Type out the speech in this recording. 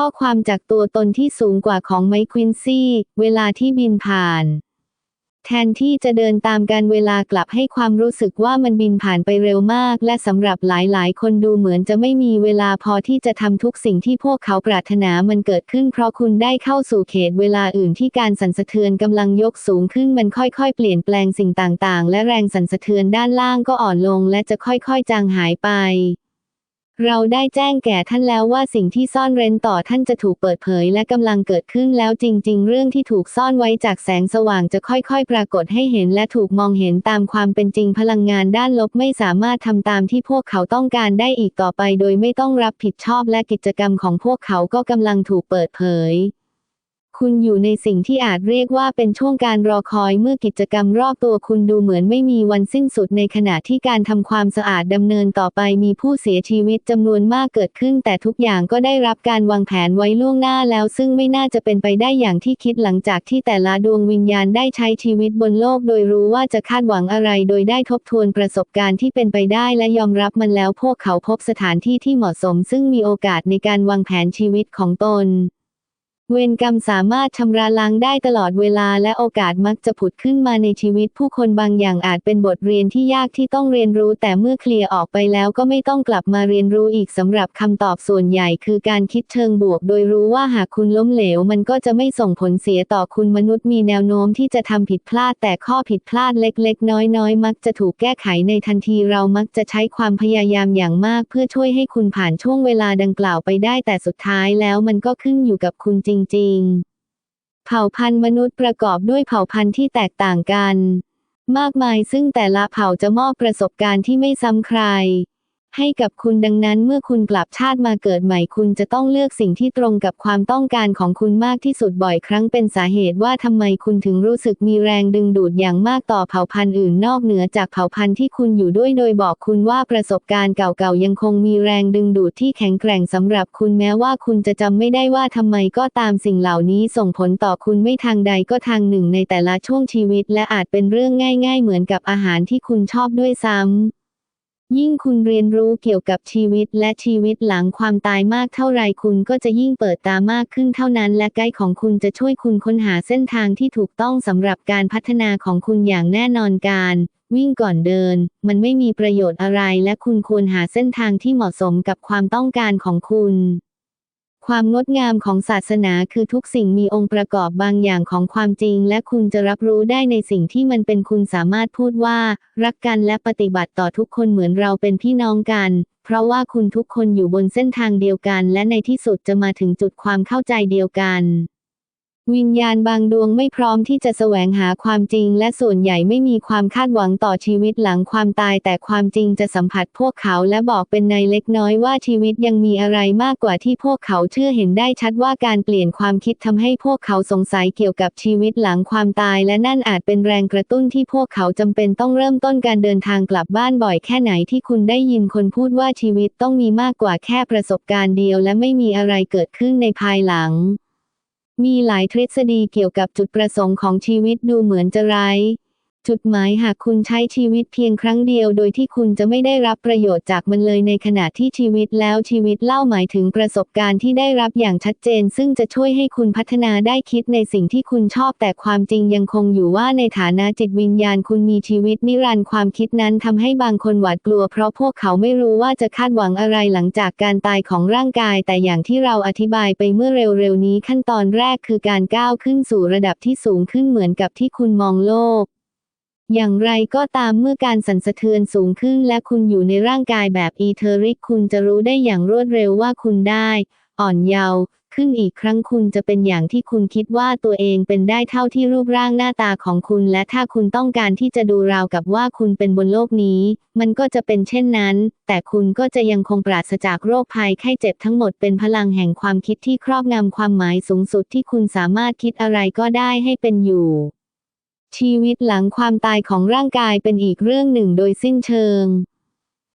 ข้อความจากตัวตนที่สูงกว่าของไมควินซี่ เวลาที่บินผ่าน แทนที่จะเดินตามการเวลากลับให้ความรู้สึกว่ามันบินผ่านไปเร็วมาก และสำหรับหลายๆ คนดูเหมือนจะไม่มีเวลาพอที่จะทำทุกสิ่งที่พวกเขาปรารถนามันเกิดขึ้นเพราะคุณได้เข้าสู่เขตเวลาอื่นที่การสั่นสะเทือนกำลังยกสูงขึ้นมันค่อยๆ เปลี่ยนแปลงสิ่งต่างๆ และแรงสั่นสะเทือนด้านล่างก็อ่อนลง และจะค่อยๆ จางหายไป เราได้แจ้งแก่ท่านแล้วว่าสิ่งที่ซ่อนเร้นต่อท่านจะถูกเปิดเผยและกำลังเกิดขึ้นแล้วจริง ๆ เรื่องที่ถูกซ่อนไว้จากแสงสว่างจะค่อยๆ ปรากฏให้เห็นและถูกมองเห็นตามความเป็นจริงพลังงานด้านลบไม่สามารถทำตามที่พวกเขาต้องการได้อีกต่อไป โดยไม่ต้องรับผิดชอบและกิจกรรมของพวกเขาก็กำลังถูกเปิดเผย คุณอยู่ในสิ่งที่อาจเรียกว่าเป็นช่วงการรอคอยเมื่อกิจกรรมรอบตัวคุณดูเหมือนไม่มีวันสิ้นสุดในขณะที่การทำความสะอาดดำเนินต่อไปมีผู้เสียชีวิตจำนวนมากเกิดขึ้น แต่ทุกอย่างก็ได้รับการวางแผนไว้ล่วงหน้าแล้ว ซึ่งไม่น่าจะเป็นไปได้อย่างที่คิดหลังจากที่แต่ละดวงวิญญาณได้ใช้ชีวิตบนโลก โดยรู้ว่าจะคาดหวังอะไร โดยได้ทบทวนประสบการณ์ที่เป็นไปได้และยอมรับมันแล้วพวกเขาพบสถานที่ที่เหมาะสม ซึ่งมีโอกาสในการวางแผนชีวิตของตน เวรกรรมสามารถชำระล้างได้ตลอดเวลาและโอกาสมักจะผุดขึ้นมาในชีวิตผู้คนบางอย่างอาจเป็นบทเรียนที่ยากที่ต้องเรียนรู้แต่เมื่อเคลียร์ออกไปแล้วก็ไม่ต้องกลับมาเรียนรู้อีกสำหรับคำตอบส่วนใหญ่คือการคิดเชิงบวก โดยรู้ว่าหากคุณล้มเหลว มันก็จะไม่ส่งผลเสียต่อคุณมนุษย์มีแนวโน้มที่จะทำผิดพลาด แต่ข้อผิดพลาดเล็ก ๆ น้อย ๆ มักจะถูกแก้ไขในทันทีเรามักจะใช้ความพยายามอย่างมาก เพื่อช่วยให้คุณผ่านช่วงเวลาดังกล่าวไปได้แต่สุดท้ายแล้วมันก็ขึ้นอยู่กับคุณจริงๆเผ่าพันธุ์มนุษย์ประกอบด้วยเผ่าพันธุ์ที่แตกต่างกัน มากมายซึ่งแต่ละเผ่าจะมอบประสบการณ์ที่ไม่ซ้ำใคร ให้กับคุณดังนั้นเมื่อคุณกลับชาติมาเกิดใหม่ คุณจะต้องเลือกสิ่งที่ตรงกับความต้องการของคุณมากที่สุดบ่อยครั้งเป็นสาเหตุว่าทำไมคุณถึงรู้สึกมีแรงดึงดูดอย่างมากต่อเผ่าพันธุ์อื่นนอกเหนือจากเผ่าพันธุ์ที่คุณอยู่ด้วยโดยบอกคุณว่าประสบการณ์เก่าๆยังคงมีแรงดึงดูดที่แข็งแกร่งสำหรับคุณแม้ว่าคุณจะจำไม่ได้ว่าทำไมก็ตามสิ่งเหล่านี้ส่งผลต่อคุณไม่ทางใดก็ทางหนึ่งในแต่ละช่วงชีวิต และอาจเป็นเรื่องง่าย ๆ เหมือนกับอาหารที่คุณชอบด้วยซ้ำ ยิ่งคุณเรียนรู้เกี่ยวกับชีวิตและชีวิตหลังความตายมากเท่าไรคุณก็จะยิ่งเปิดตามากขึ้นเท่านั้น และไกด์ของคุณจะช่วยคุณค้นหาเส้นทางที่ถูกต้องสำหรับการพัฒนาของคุณอย่างแน่นอนการ วิ่งก่อนเดิน มันไม่มีประโยชน์อะไร และคุณควรหาเส้นทางที่เหมาะสมกับความต้องการของคุณ ความงดงามของศาสนาคือทุกสิ่งมีองค์ประกอบบางอย่างของความจริง และคุณจะรับรู้ได้ในสิ่งที่มันเป็นคุณสามารถพูดว่า รักกันและปฏิบัติต่อทุกคนเหมือนเราเป็นพี่น้องกัน เพราะว่าคุณทุกคนอยู่บนเส้นทางเดียวกัน และในที่สุดจะมาถึงจุดความเข้าใจเดียวกัน วิญญาณบางดวงไม่พร้อมที่จะแสวงหาความจริง และส่วนใหญ่ไม่มีความคาดหวังต่อชีวิตหลังความตาย แต่ความจริงจะสัมผัสพวกเขาและบอกเป็นในเล็กน้อยว่าชีวิตยังมีอะไรมากกว่าที่พวกเขาเชื่อเห็นได้ชัดว่าการเปลี่ยนความคิดทำให้พวกเขาสงสัยเกี่ยวกับชีวิตหลังความตาย และนั่นอาจเป็นแรงกระตุ้นที่พวกเขาจำเป็นต้องเริ่มต้นการเดินทางกลับบ้านบ่อยแค่ไหนที่คุณได้ยินคนพูดว่าชีวิตต้องมีมากกว่าแค่ประสบการณ์เดียว และไม่มีอะไรเกิดขึ้นในภายหลัง มีหลายทฤษฎีเกี่ยวกับจุดประสงค์ของชีวิตดูเหมือนจะไร้ จุดหมายหากคุณใช้ชีวิตเพียงครั้งเดียว โดยที่คุณจะไม่ได้รับประโยชน์จากมันเลยในขณะที่ชีวิตแล้วชีวิตเล่าหมายถึงประสบการณ์ที่ได้รับอย่างชัดเจน ซึ่งจะช่วยให้คุณพัฒนาได้คิดในสิ่งที่คุณชอบ แต่ความจริงยังคงอยู่ว่าในฐานะจิตวิญญาณคุณมีชีวิตนิรันดร์ความคิดนั้นทำให้บางคนหวาดกลัว เพราะพวกเขาไม่รู้ว่าจะคาดหวังอะไรหลังจากการตายของร่างกาย แต่อย่างที่เราอธิบายไปเมื่อเร็วๆนี้ขั้นตอนแรกคือการก้าวขึ้นสู่ระดับที่สูงขึ้นเหมือนกับที่คุณมองโลก อย่างไรก็ตามเมื่อการสั่นสะเทือนสูงขึ้นและคุณอยู่ในร่างกายแบบอีเทอริกคุณจะรู้ได้อย่างรวดเร็วว่าคุณได้ อ่อนเยาว์ขึ้นอีกครั้งคุณจะเป็นอย่างที่คุณคิดว่าตัวเองเป็นได้เท่าที่รูปร่างหน้าตาของคุณ และถ้าคุณต้องการที่จะดูราวกับว่าคุณเป็นบนโลกนี้ มันก็จะเป็นเช่นนั้น แต่คุณก็จะยังคงปราศจากโรคภัยไข้เจ็บทั้งหมดเป็นพลังแห่งความคิดที่ครอบงำความหมายสูงสุดที่คุณสามารถคิดอะไรก็ได้ให้เป็นอยู่ ชีวิตหลังความตายของร่างกายเป็นอีกเรื่องหนึ่งโดยสิ้นเชิง